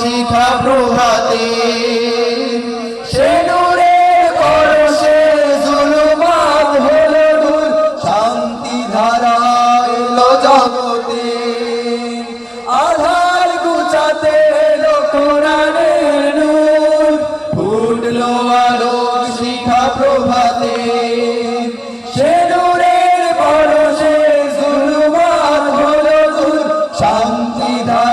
শিখা প্রভাতে, সে নূরের পরশে জুলুমাত হলো দূর শান্তি ধারা এলো জগতে, আধার গুচাতে এলো কোরআনের নূর। ফুটলো আলো শিখা প্রভাতে, সে নূরের পরশে জুলুমাত হলো দূর শান্তি ধারা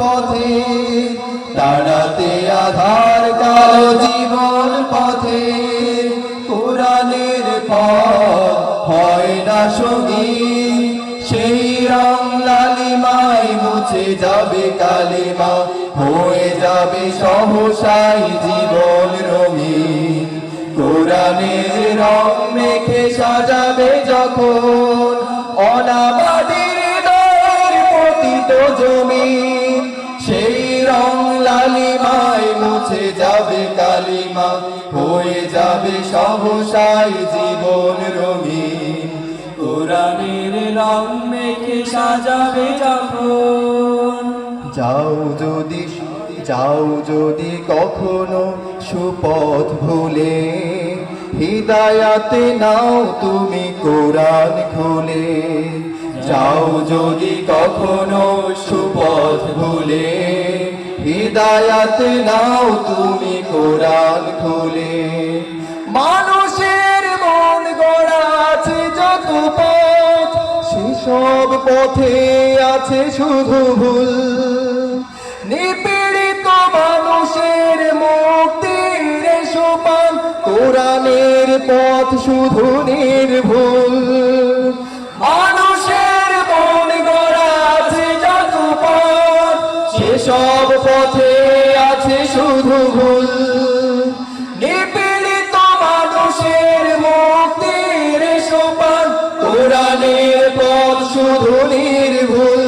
পথে তাড়াতে আধার কালো জীবন পথে। কোরআনের পথ হয় না সঙ্গী সেই রং লালিমায় মুছে যাবে কালিমা, হয়ে যাবে সহসাই জীবন রঙিন। কোরআনের রং মেখে সাজাবে যখন কালিমা হয়ে যাবে সহসাই জীবন রঙিন। কোরআনের রং মেখে সাজাবে যখন যাও যদি যাও যদি কখনো সুপথ ভুলে, হৃদয়াতে নাও তুমি কোরআন খুলে। যাও যদি কখনো সুপথ ভুলে হৃদয়াতে নাও তুমি কোরআন খুলে। মানুষের মন গড়া আছে যত পথ সেসব পথে আছে শুধু ভুল। নিপীড়িত মানুষের মুক্তির সোপান, কোরআনের পথ শুধু নির্ভুল। মানুষের মন গড়া আছে যত পথ সেসব পথে আছে শুধু ভুল। নিপীড়িত মানুষের মুক্তির সোপান, কোরআনের পথ শুধু নির্ভুল।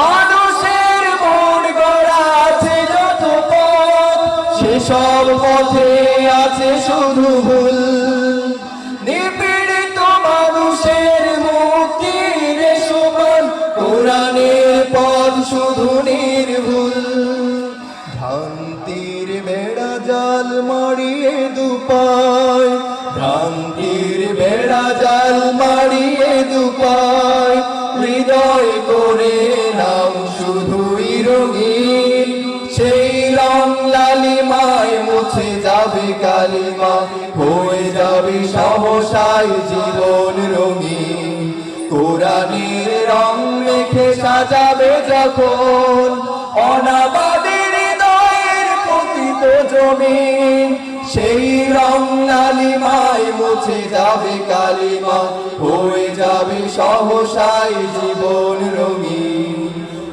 মানুষের মন গড়া আছে যত পথ সেসব পথে আছে শুধু ভুল। নিপীড়িত মানুষের মুক্তির সোপান, কোরআনের পথ শুধু নির্ভুল। মারিয়ে দুপায়, ভ্রান্তির বেড়া জাল মারিয়ে দুপায়। হৃদয় করে নাম শুধুই রঙিন সেই রং লালিমায় মুছে যাবে কালিমা, হয়ে যাবে সহসাই জীবন রঙিন কোরআনের রং মেখে সাজাবে যখন, অনাবাদীর হৃদয়ের পতিত জমিন সেই রং লালিমায় মুছে যাবে কালিমা, হয়ে যাবে সহসাই জীবন রঙিন।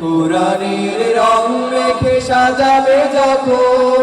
কোরআনের রং রেখে সাজাবে যখন